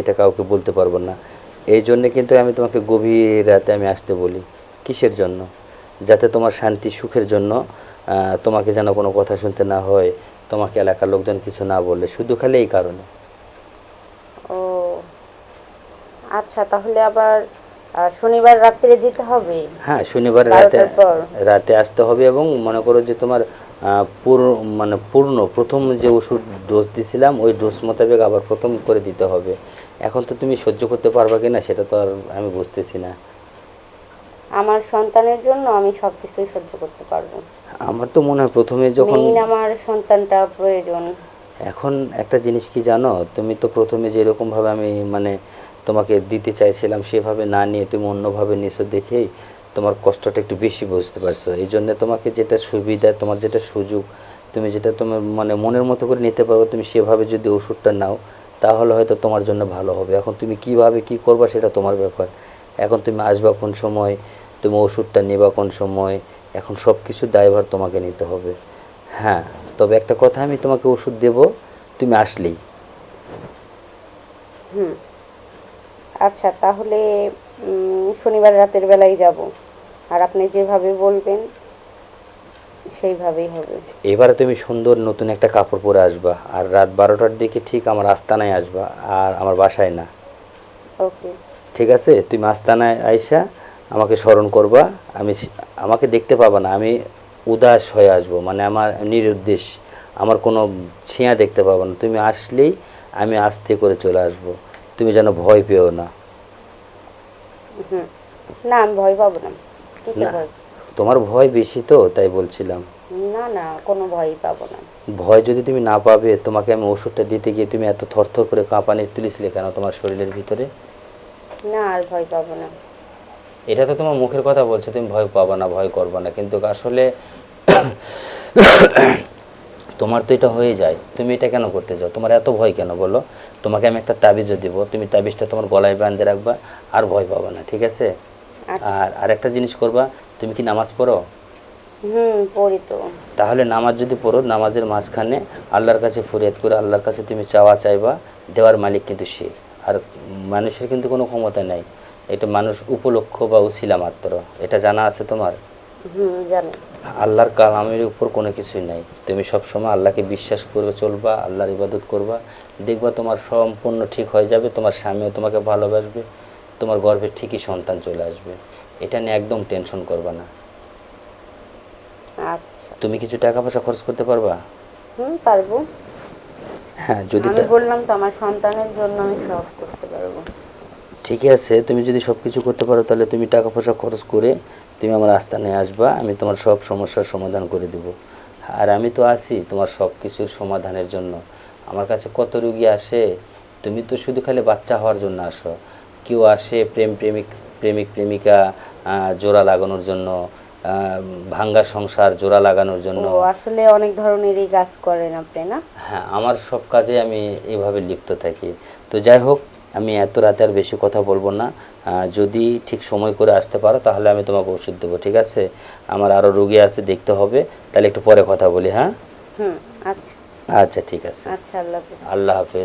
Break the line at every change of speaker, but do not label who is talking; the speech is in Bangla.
এটা কাউকে বলতে পারব না। এই জন্যে কিন্তু আমি তোমাকে গভীর রাতে আমি আসতে বলি। কিসের জন্য? যাতে তোমার শান্তি সুখের জন্য তোমাকে যেন কোনো কথা শুনতে না হয় তোমাকে এলাকার লোকজন কিছু না বলে শুধু খালি এই কারণে।
ও আচ্ছা তাহলে আবার শনিবার রাত্রে যেতে হবে?
হ্যাঁ শনিবার রাতে রাতে আসতে হবে এবং মনে করো যে তোমার মানে পূর্ণ প্রথম যে ওষুধ ডোজ দিছিলাম ওই ডোজ মোতাবেক আবার প্রথম করে দিতে হবে। এখন তো তুমি সহ্য করতে পারবা কিনা সেটা তো আর আমি বুঝতেছি না।
আমার সন্তানের জন্য আমি সবকিছুই সহ্য করতে পারব।
আমার তো মনে হয় প্রথমে যখন
আমার সন্তানটা প্রয়োজন।
এখন একটা জিনিস কি জানো? তুমি তো প্রথমে যেরকম ভাবে আমি মানে তোমাকে দিতে চাইছিলাম সেভাবে না নিয়ে তুমি অন্যভাবে নিয়েছো দেখেই তোমার কষ্টটা একটু বেশি বুঝতে পারছ। এই জন্য তোমাকে যেটা সুবিধা, তোমার যেটা সুযোগ, তুমি যেটা তোমার মানে মনের মতো করে নিতে পারো, তুমি সেভাবে যদি ওষুধটা নাও, তাহলে হয়তো তোমার জন্য ভালো হবে। এখন তুমি কীভাবে কি করবা সেটা তোমার ব্যাপার। এখন তুমি আসবা কোন সময়, তুমি ওষুধটা নেবা কোন সময়, এখন সব কিছু দায়ভার তোমাকে নিতে হবে। হ্যাঁ তবে একটা কথা আমি তোমাকে ওষুধ দেব, তুমি আসলেই।
হুম। আচ্ছা তাহলে শনিবার রাতের বেলায় যাব। আর আপনি যেভাবে বলবেন সেইভাবেই হবে।
এবারে তুমি সুন্দর নতুন একটা কাপড় পরে আসবা আর রাত বারোটার দিকে ঠিক আমার আস্তানায় আসবা আর আমার বাসায় না।
ওকে।
ঠিক আছে? তুমি আস্তানায় আইসা আমাকে স্মরণ করবা আমি আমাকে দেখতে পাবা না আমি উদাস হয়ে আসব মানে আমার নিরুদ্দেশ আমার কোনো ছিঁয়া দেখতে পাবো না। তুমি আসলেই আমি আস্তে করে চলে আসব তুমি যেন ভয় পেও না।
না আমি ভয় পাবো না।
না তোমার ভয় বেশি তো তাই বলছিলাম।
না না কোনো ভয়ই পাবো না।
ভয় যদি তুমি না পাবে তোমাকে আমি ওষুধটা দিতে গিয়ে তুমি এত থরথর করে কাঁপানি তুলিছিলে কেন তোমার শরীরের ভিতরে?
না আর ভয় পাবো না।
এটা তো তোমার মুখের কথা বলছো তুমি ভয় পাবা না ভয় করবা না। কিন্তু আসলে তোমার তো এটা হয়ে যায়। তুমি এটা কেন করতে যাও? তোমার এত ভয় কেন বলো? তোমাকে আমি একটা তাবিজও দিব। তুমি তাবিজটা তোমার গলায় বাঁধে রাখবা আর ভয় পাবা না ঠিক আছে। আর আরেকটা জিনিস করবা তুমি কি নামাজ পড়ো?
হুম পড়ি তো।
তাহলে নামাজ যদি পড়ো নামাজের মাঝখানে আল্লাহর কাছে ফরিয়াদ করে আল্লাহর কাছে তুমি চাওয়া চাইবা দেওয়ার মালিক কিন্তু সে। আর মানুষের কিন্তু কোনো ক্ষমতা নেই। এটা মানুষ উপলক্ষ বা উছিলা মাত্র। এটা জানা আছে তোমার? আল্লাহর কালামের উপর কোনো কিছুই নাই। তুমি সব সময় আল্লাহকে বিশ্বাস করবে চলবা আল্লাহর ইবাদত করবা। দেখবা তোমার সম্পূর্ণ ঠিক হয়ে যাবে তোমার স্বামীও তোমাকে ভালোবাসবে। তোমার গর্ভে ঠিকই সন্তান চলে আসবে। এটা নিয়ে একদম টেনশন করবা না।
আচ্ছা।
তুমি কিছু টাকা পয়সা খরচ করতে পারবা?
হুম পারব।
হ্যাঁ যদি
আমি বললাম তো আমার সন্তানের জন্য আমি সব করতে পারব।
ঠিকই আছে তুমি যদি সব কিছু করতে পারো তাহলে তুমি টাকা পয়সা খরচ করে তুমি আমার আস্থানে আসবা আমি তোমার সব সমস্যার সমাধান করে দেব। আর আমি তো আছি তোমার সব কিছুর সমাধানের জন্য। আমার কাছে কত রুগী আসে তুমি তো শুধু খালি বাচ্চা হওয়ার জন্য আসো। কেউ আসে প্রেম প্রেমিক প্রেমিক প্রেমিকা জোড়া লাগানোর জন্য ভাঙ্গা সংসার জোড়া লাগানোর জন্য।
আসলে অনেক ধরনেরই কাজ করেন আপনি না?
হ্যাঁ আমার সব কাজে আমি এইভাবে লিপ্ত থাকি। তো যাই হোক আমি এত রাতে আর বেশি কথা বলব না। যদি ঠিক সময় করে আসতে পারো তাহলে আমি তোমাকে ওষুধ দেবো ঠিক আছে? আমার আরও রুগী আছে দেখতে হবে। তাহলে একটু পরে কথা বলি হ্যাঁ?
আচ্ছা।
আচ্ছা ঠিক আছে।
আচ্ছা আল্লাহ হাফেজ।
আল্লাহ হাফেজ।